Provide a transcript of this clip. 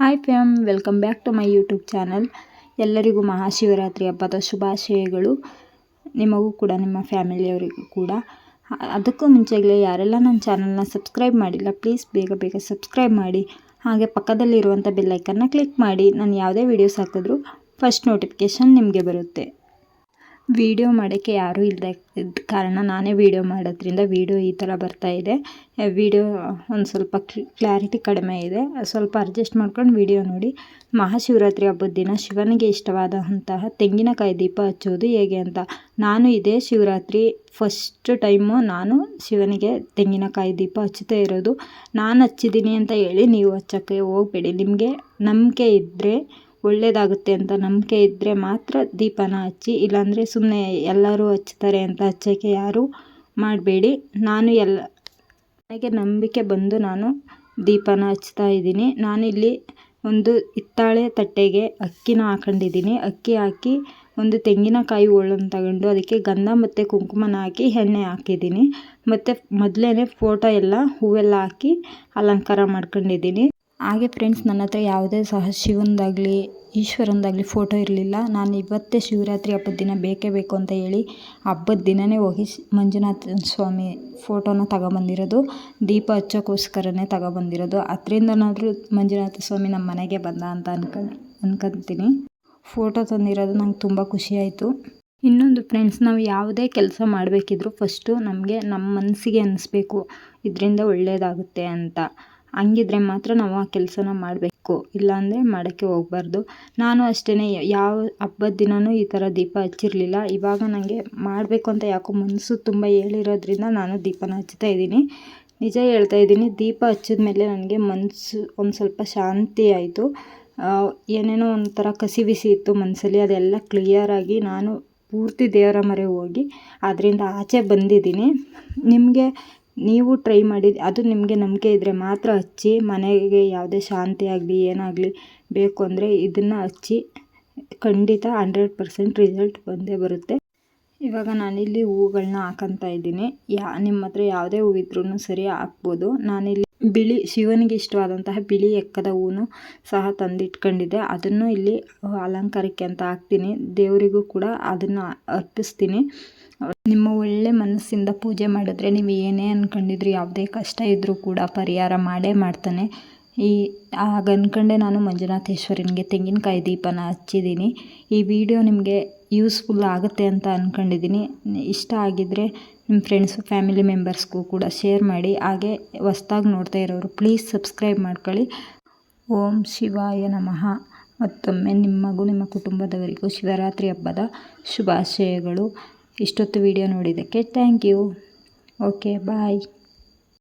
Hi fam welcome back to my YouTube channel ಎಲ್ಲರಿಗೂ ಮಹಾಶಿವರಾತ್ರಿ ಹಬ್ಬದ ಶುಭಾಶಯಗಳು. ನಿಮಗೂ ಕೂಡ, ನಿಮ್ಮ ಫ್ಯಾಮಿಲಿಯವರಿಗೂ ಕೂಡ. ಅದಕ್ಕೂ ಮುಂಚೆಗಳೇ ಯಾರೆಲ್ಲ ನನ್ನ ಚಾನಲ್ನ ಸಬ್ಸ್ಕ್ರೈಬ್ ಮಾಡಿಲ್ಲ ಪ್ಲೀಸ್ ಬೇಗ ಬೇಗ ಸಬ್ಸ್ಕ್ರೈಬ್ ಮಾಡಿ. ಹಾಗೆ ಪಕ್ಕದಲ್ಲಿರುವಂಥ ಬೆಲ್ಲೈಕನ್ನ ಕ್ಲಿಕ್ ಮಾಡಿ. ನಾನು ಯಾವುದೇ ವೀಡಿಯೋಸ್ ಹಾಕಿದ್ರೂ ಫಸ್ಟ್ ನೋಟಿಫಿಕೇಷನ್ ನಿಮಗೆ ಬರುತ್ತೆ. ವೀಡಿಯೋ ಮಾಡೋಕ್ಕೆ ಯಾರೂ ಇಲ್ಲದೆ ಇದ್ದ ಕಾರಣ ನಾನೇ ವೀಡಿಯೋ ಮಾಡೋದ್ರಿಂದ ವೀಡಿಯೋ ಈ ಥರ ಇದೆ. ವೀಡಿಯೋ ಒಂದು ಸ್ವಲ್ಪ ಕ್ಲಾರಿಟಿ ಕಡಿಮೆ ಇದೆ. ಸ್ವಲ್ಪ ಅಡ್ಜಸ್ಟ್ ಮಾಡ್ಕೊಂಡು ವೀಡಿಯೋ ನೋಡಿ. ಮಹಾಶಿವರಾತ್ರಿ ಹಬ್ಬದ ದಿನ ಶಿವನಿಗೆ ಇಷ್ಟವಾದಂತಹ ತೆಂಗಿನಕಾಯಿ ದೀಪ ಹಚ್ಚೋದು ಹೇಗೆ ಅಂತ. ನಾನು ಇದೇ ಶಿವರಾತ್ರಿ ಫಸ್ಟ್ ಟೈಮು ನಾನು ಶಿವನಿಗೆ ತೆಂಗಿನಕಾಯಿ ದೀಪ ಹಚ್ಚುತ್ತಾ ಇರೋದು. ನಾನು ಹಚ್ಚಿದ್ದೀನಿ ಅಂತ ಹೇಳಿ ನೀವು ಹಚ್ಚೋಕ್ಕೆ ಹೋಗಬೇಡಿ. ನಿಮಗೆ ನಂಬಿಕೆ ಇದ್ದರೆ ಒಳ್ಳೆಯದಾಗುತ್ತೆ ಅಂತ ನಂಬಿಕೆ ಇದ್ದರೆ ಮಾತ್ರ ದೀಪನ ಹಚ್ಚಿ, ಇಲ್ಲಾಂದರೆ ಸುಮ್ಮನೆ ಎಲ್ಲರೂ ಹಚ್ತಾರೆ ಅಂತ ಹಚ್ಚೋಕ್ಕೆ ಯಾರೂ ಮಾಡಬೇಡಿ. ನಾನು ಎಲ್ಲ, ನನಗೆ ನಂಬಿಕೆ ಬಂದು ನಾನು ದೀಪನ ಹಚ್ತಾ ಇದ್ದೀನಿ. ನಾನಿಲ್ಲಿ ಒಂದು ಹಿತ್ತಾಳೆ ತಟ್ಟೆಗೆ ಅಕ್ಕಿನ ಹಾಕೊಂಡಿದ್ದೀನಿ. ಅಕ್ಕಿ ಹಾಕಿ ಒಂದು ತೆಂಗಿನಕಾಯಿ ಹೋಳನ್ನು ತಗೊಂಡು ಅದಕ್ಕೆ ಗಂಧ ಮತ್ತು ಕುಂಕುಮನ ಹಾಕಿ ಎಣ್ಣೆ ಹಾಕಿದ್ದೀನಿ. ಮತ್ತು ಮೊದಲೇ ಫೋಟೋ ಎಲ್ಲ, ಹೂವೆಲ್ಲ ಹಾಕಿ ಅಲಂಕಾರ ಮಾಡ್ಕೊಂಡಿದ್ದೀನಿ. ಹಾಗೆ ಫ್ರೆಂಡ್ಸ್ ನನ್ನ ಹತ್ರ ಯಾವುದೇ ಸಹ ಶಿವಂದಾಗಲಿ, ಈಶ್ವರಂದಾಗಲಿ ಫೋಟೋ ಇರಲಿಲ್ಲ. ನಾನು ಇವತ್ತೇ ಶಿವರಾತ್ರಿ ಹಬ್ಬದ ದಿನ ಬೇಕೇ ಬೇಕು ಅಂತ ಹೇಳಿ ಹಬ್ಬದ ದಿನವೇ ಹೋಗಿ ಮಂಜುನಾಥ ಸ್ವಾಮಿ ಫೋಟೋನ ತಗೊಬಂದಿರೋದು. ದೀಪ ಹಚ್ಚೋಕ್ಕೋಸ್ಕರನೇ ತಗೊಬಂದಿರೋದು. ಅದರಿಂದನಾದರೂ ಮಂಜುನಾಥ ಸ್ವಾಮಿ ನಮ್ಮ ಮನೆಗೆ ಬಂದ ಅಂತ ಅನ್ಕೊ, ಅನ್ಕೊತೀನಿ. ಫೋಟೋ ತಂದಿರೋದು ನಂಗೆ ತುಂಬ ಖುಷಿಯಾಯಿತು ಇನ್ನೊಂದು ಫ್ರೆಂಡ್ಸ್ ನಾವು ಯಾವುದೇ ಕೆಲಸ ಮಾಡಬೇಕಿದ್ರು ಫಸ್ಟು ನಮಗೆ ನಮ್ಮ ಮನಸ್ಸಿಗೆ ಅನ್ನಿಸ್ಬೇಕು ಇದರಿಂದ ಒಳ್ಳೆಯದಾಗುತ್ತೆ ಅಂತ. ಹಂಗಿದ್ರೆ ಮಾತ್ರ ನಾವು ಆ ಕೆಲಸನ ಮಾಡಬೇಕು. ಇಲ್ಲಾಂದರೆ ಮಾಡೋಕ್ಕೆ ಹೋಗ್ಬಾರ್ದು. ನಾನು ಅಷ್ಟೇ ಯಾವ ಹಬ್ಬದ ದಿನವೂ ಈ ಥರ ದೀಪ ಹಚ್ಚಿರಲಿಲ್ಲ. ಇವಾಗ ನನಗೆ ಮಾಡಬೇಕು ಅಂತ ಯಾಕೋ ಮನಸ್ಸು ತುಂಬ ಹೇಳಿರೋದ್ರಿಂದ ನಾನು ದೀಪನ ಹಚ್ತಾ ಇದ್ದೀನಿ. ನಿಜ ಹೇಳ್ತಾ ಇದ್ದೀನಿ, ದೀಪ ಹಚ್ಚಿದ ಮೇಲೆ ನನಗೆ ಮನಸ್ಸು ಒಂದು ಸ್ವಲ್ಪ ಶಾಂತಿ ಆಯಿತು. ಏನೇನೋ ಒಂಥರ ಕಸಿ ಬಿಸಿ ಇತ್ತು ಮನಸ್ಸಲ್ಲಿ, ಅದೆಲ್ಲ ಕ್ಲಿಯರಾಗಿ ನಾನು ಪೂರ್ತಿ ದೇವರ ಮರೆ ಹೋಗಿ ಅದರಿಂದ ಆಚೆ ಬಂದಿದ್ದೀನಿ. ನಿಮಗೆ ನೀವು ಟ್ರೈ ಮಾಡಿ ಅದು ನಿಮಗೆ ನಂಬಿಕೆ ಇದ್ದರೆ ಮಾತ್ರ ಹಚ್ಚಿ, ಮನೆಗೆ ಯಾವುದೇ ಶಾಂತಿ ಆಗಲಿ, ಏನಾಗಲಿ ಬೇಕು ಅಂದರೆ ಇದನ್ನು ಹಚ್ಚಿ, ಖಂಡಿತ ಹಂಡ್ರೆಡ್ ಪರ್ಸೆಂಟ್ ರಿಸಲ್ಟ್ ಬಂದೇ ಬರುತ್ತೆ. ಇವಾಗ ನಾನಿಲ್ಲಿ ಹೂವುಗಳನ್ನ ಹಾಕಂತ ಇದ್ದೀನಿ. ಯಾ ನಿಮ್ಮ ಹತ್ರ ಯಾವುದೇ ಹೂವು ಇದ್ರೂ ಸರಿ ಹಾಕ್ಬೋದು. ನಾನಿಲ್ಲಿ ಬಿಳಿ, ಶಿವನಿಗೆ ಇಷ್ಟವಾದಂತಹ ಬಿಳಿ ಎಕ್ಕದ ಹೂನು ಸಹ ತಂದಿಟ್ಕೊಂಡಿದ್ದೆ. ಅದನ್ನು ಇಲ್ಲಿ ಅಲಂಕಾರಕ್ಕೆ ಅಂತ ಹಾಕ್ತೀನಿ. ದೇವರಿಗೂ ಕೂಡ ಅದನ್ನು ಅರ್ಪಿಸ್ತೀನಿ. ನಿಮ್ಮ ಒಳ್ಳೆ ಮನಸ್ಸಿಂದ ಪೂಜೆ ಮಾಡಿದ್ರೆ ನೀವು ಏನೇ ಅಂದ್ಕೊಂಡಿದ್ರು ಯಾವುದೇ ಕಷ್ಟ ಇದ್ದರೂ ಕೂಡ ಪರಿಹಾರ ಮಾಡೇ ಮಾಡ್ತಾನೆ. ಈ ಆಗ ಅಂದ್ಕೊಂಡೆ ನಾನು ಮಂಜುನಾಥೇಶ್ವರನಿಗೆ ತೆಂಗಿನಕಾಯಿ ದೀಪನ ಹಚ್ಚಿದ್ದೀನಿ. ಈ ವಿಡಿಯೋ ನಿಮಗೆ ಯೂಸ್ಫುಲ್ ಆಗುತ್ತೆ ಅಂತ ಅಂದ್ಕೊಂಡಿದ್ದೀನಿ ಇಷ್ಟ ಆಗಿದ್ದರೆ ನಿಮ್ಮ ಫ್ರೆಂಡ್ಸು ಫ್ಯಾಮಿಲಿ ಮೆಂಬರ್ಸ್ಗೂ ಕೂಡ ಶೇರ್ ಮಾಡಿ. ಹಾಗೆ ಹೊಸ್ದಾಗಿ ನೋಡ್ತಾ ಇರೋರು ಪ್ಲೀಸ್ ಸಬ್ಸ್ಕ್ರೈಬ್ ಮಾಡ್ಕೊಳ್ಳಿ. ಓಂ ಶಿವಾಯ ನಮಃ. ಮತ್ತೊಮ್ಮೆ ನಿಮಗೂ ನಿಮ್ಮ ಕುಟುಂಬದವರಿಗೂ ಶಿವರಾತ್ರಿ ಹಬ್ಬದ ಶುಭಾಶಯಗಳು. ಇಷ್ಟೊತ್ತು ವಿಡಿಯೋ ನೋಡಿದ್ದಕ್ಕೆ ಥ್ಯಾಂಕ್ ಯು ಓಕೆ ಬಾಯ್